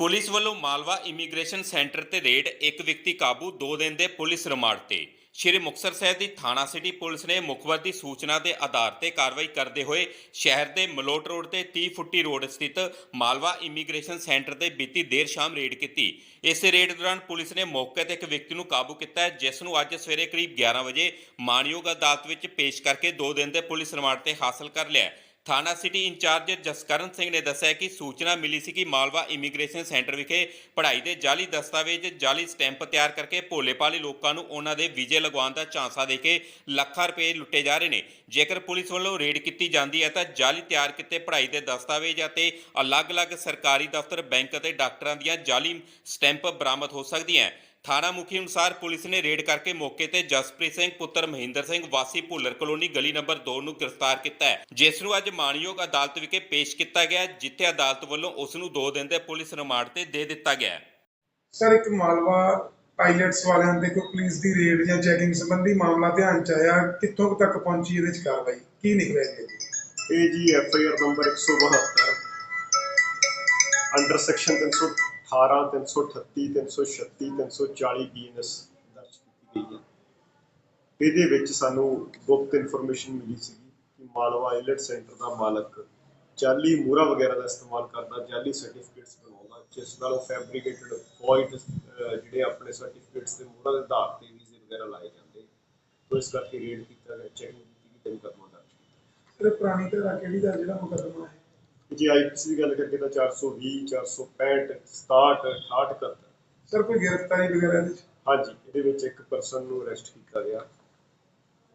Police ਵੱਲੋਂ Malwa immigration centre ਤੇ raid ਇੱਕ ਵਿਅਕਤੀ ਕਾਬੂ 2 ਦਿਨ ਦੇ ਪੁਲਿਸ ਰਿਮਾਂਡ ਤੇ। ਸ਼੍ਰੀ ਮੁਕਤਸਰ ਸਾਹਿਬ ਦੀ ਥਾਣਾ ਸਿਟੀ ਪੁਲਿਸ ਨੇ ਮੁਖਬਰ ਦੀ ਸੂਚਨਾ ਦੇ ਆਧਾਰ ਤੇ ਕਾਰਵਾਈ ਕਰਦੇ ਹੋਏ ਸ਼ਹਿਰ ਦੇ ਮਲੋਟ ਰੋਡ ਤੇ 30 ਫੁੱਟੀ ਰੋਡ ਸਥਿਤ ਮਾਲਵਾ ਇਮੀਗ੍ਰੇਸ਼ਨ ਸੈਂਟਰ ਤੇ ਬੀਤੀ ਦੇਰ ਸ਼ਾਮ ਰੇਡ ਕੀਤੀ। ਇਸ ਰੇਡ ਦੌਰਾਨ ਪੁਲਿਸ ਨੇ ਮੌਕੇ ਤੇ ਇੱਕ ਵਿਅਕਤੀ ਨੂੰ ਕਾਬੂ ਕੀਤਾ ਜਿਸ ਨੂੰ ਅੱਜ ਸਵੇਰੇ ਕਰੀਬ 11 ਵਜੇ ਮਾਨਯੋਗ ਅਦਾਲਤ ਵਿੱਚ ਪੇਸ਼ ਕਰਕੇ 2 ਦਿਨ ਦੇ ਪੁਲਿਸ ਰਿਮਾਂਡ ਤੇ ਹਾਸਲ ਕਰ ਲਿਆ ਥਾਣਾ ਸਿਟੀ ਇੰਚਾਰਜ ਜਸਕਰਨ ਸਿੰਘ ਨੇ ਦੱਸਿਆ ਕਿ ਸੂਚਨਾ ਮਿਲੀ ਸੀ ਕਿ ਮਾਲਵਾ ਇਮੀਗ੍ਰੇਸ਼ਨ ਸੈਂਟਰ ਵਿਖੇ ਪੜ੍ਹਾਈ ਦੇ ਜਾਲੀ ਦਸਤਾਵੇਜ਼ ਜਾਲੀ ਸਟੈਂਪ ਤਿਆਰ ਕਰਕੇ ਭੋਲੇ-ਭਾਲੇ ਲੋਕਾਂ ਨੂੰ ਉਹਨਾਂ ਦੇ ਵੀਜ਼ੇ ਲਗਵਾਉਣ ਦਾ ਝਾਂਸਾ ਦੇ ਕੇ ਲੱਖਾਂ ਰੁਪਏ ਲੁੱਟੇ ਜਾ ਰਹੇ ਨੇ। ਜੇਕਰ ਪੁਲਿਸ ਵੱਲੋਂ ਰੇਡ ਕੀਤੀ ਜਾਂਦੀ ਹੈ ਤਾਂ ਜਾਲੀ ਤਿਆਰ ਕੀਤੇ ਪੜ੍ਹਾਈ ਦੇ ਦਸਤਾਵੇਜ਼ ਅਤੇ ਅਲੱਗ-ਅਲੱਗ ਸਰਕਾਰੀ ਦਫ਼ਤਰ, ਬੈਂਕ ਅਤੇ ਡਾਕਟਰਾਂ ਦੀਆਂ ਜਾਲੀ ਸਟੈਂਪ ਬਰਾਮਦ ਹੋ ਸਕਦੀਆਂ ਹੈ। ਥਾਣਾ ਮੁਖੀ ਅਨੁਸਾਰ ਪੁਲਿਸ ਨੇ ਰੇਡ ਕਰਕੇ ਮੌਕੇ ਤੇ ਜਸਪ੍ਰੀਤ ਸਿੰਘ ਪੁੱਤਰ ਮਹਿੰਦਰ ਸਿੰਘ ਵਾਸੀ ਭੁੱਲਰ ਕਲੋਨੀ ਗਲੀ ਨੰਬਰ 2 ਨੂੰ ਗ੍ਰਿਫਤਾਰ ਕੀਤਾ ਹੈ ਜਿਸ ਨੂੰ ਅੱਜ ਮਾਣਯੋਗ ਅਦਾਲਤ ਵਿਖੇ ਪੇਸ਼ ਕੀਤਾ ਗਿਆ ਹੈ, ਜਿੱਥੇ ਅਦਾਲਤ ਵੱਲੋਂ ਉਸ ਨੂੰ 2 ਦਿਨ ਦੇ ਪੁਲਿਸ ਰਿਮਾਂਡ ਤੇ ਦੇ ਦਿੱਤਾ ਗਿਆ ਹੈ ਸਰ ਇੱਕ ਮਾਲਵਾ ਪਾਇਲਟਸ ਵਾਲਿਆਂ ਦੇ ਕੋਈ ਪੁਲਿਸ ਦੀ ਰੇਡ ਜਾਂ ਚੈਕਿੰਗ ਸੰਬੰਧੀ ਮਾਮਲਾ ਧਿਆਨ ਚ ਆਇਆ ਕਿੱਥੋਂ ਕੁ ਤੱਕ ਪਹੁੰਚੀ ਇਹਦੇ ਚ ਕਾਰਵਾਈ ਕੀ ਨਿਕਲਿਆ ਜੀ? ਇਹ ਜੀ F I R number 172 under section 318 338 336 340 BNS ਦਰਜ ਕੀਤੀ ਗਈ ਹੈ। ਇਹਦੇ ਵਿੱਚ ਸਾਨੂੰ ਗੁਪਤ ਇਨਫੋਰਮੇਸ਼ਨ ਮਿਲੀ ਸੀ ਕਿ ਮਾਲਵਾ ਆਈਲੈਟ ਸੈਂਟਰ ਦਾ ਮਾਲਕ ਜਾਲੀ ਮੂਰਾ ਵਗੈਰਾ ਦਾ ਇਸਤੇਮਾਲ ਕਰਦਾ, ਜਾਲੀ ਸਰਟੀਫਿਕੇਟਸ ਬਣਾਉਂਦਾ, ਜਿਸ ਨਾਲ ਉਹ ਫੈਬਰੀਕੇਟਡ ਫੋਇਟ ਜਿਹੜੇ ਆਪਣੇ ਸਰਟੀਫਿਕੇਟਸ ਦੇ ਮੂਰਾ ਦੇ ਆਧਾਰ ਤੇ ਵੀਜ਼ੇ ਵਗੈਰਾ ਲਾਏ ਜਾਂਦੇ। ਤੋਂ ਇਸ ਕਰਕੇ ਰੇਡ ਕੀਤਾ ਗਿਆ, ਚੈਕਿੰਗ ਕੀਤੀ ਗਈ ਤੇ ਮੁਕੱਦਮਾ ਦਰਜ ਕੀਤਾ। ਸਰ ਇਹ ਪੁਰਾਣੀ ਧਾਰਾ ਕਿਹੜੀ ਦਾ ਜਿਹੜਾ ਮੁਕੱਦਮਾ ਹੈ? ਜੇ ਆਈਪੀਸੀ ਦੀ ਗੱਲ ਕਰੀਏ ਤਾਂ 420 465 67 68 71 ਸਰ ਕੋਈ ਗ੍ਰਿਫਤਾਰੀ ਵਗੈਰਾ ਇਹਦੇ ਚ ਹਾਂਜੀ ਇਹਦੇ ਵਿੱਚ ਇੱਕ ਪਰਸਨ ਨੂੰ ਅਰੈਸਟ ਕੀਤਾ ਗਿਆ।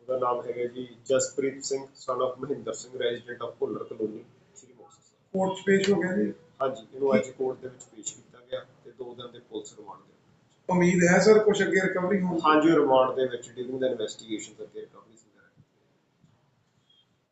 ਉਹਦਾ ਨਾਮ ਹੈਗਾ ਜੀ Jaspreet Singh son of Mahinder Singh resident of Bhullar colony Shri Muktsar Sahib. Court ਚ ਪੇਸ਼ ਹੋ ਗਿਆ ਜੀ? ਹਾਂਜੀ ਇਹਨੂੰ ਅੱਜ ਕੋਰਟ ਦੇ ਵਿੱਚ ਪੇਸ਼ ਕੀਤਾ ਗਿਆ ਤੇ ਦੋ ਦਿਨ ਦੇ ਪੁਲਿਸ ਰਿਮਾਂਡ ਦੇ ਵਿੱਚ। ਉਮੀਦ ਹੈ ਸਰ ਕੁਝ ਅੱਗੇ ਰਿਕਵਰੀ ਹੋਣ ਦੀ? ਹਾਂਜੀ ਰਿਮਾਂਡ ਦੇ ਵਿੱਚ ਡਿਊਰਿੰਗ ਦਾ ਇਨਵੈਸਟੀਗੇਸ਼ਨ ਅੱਗੇ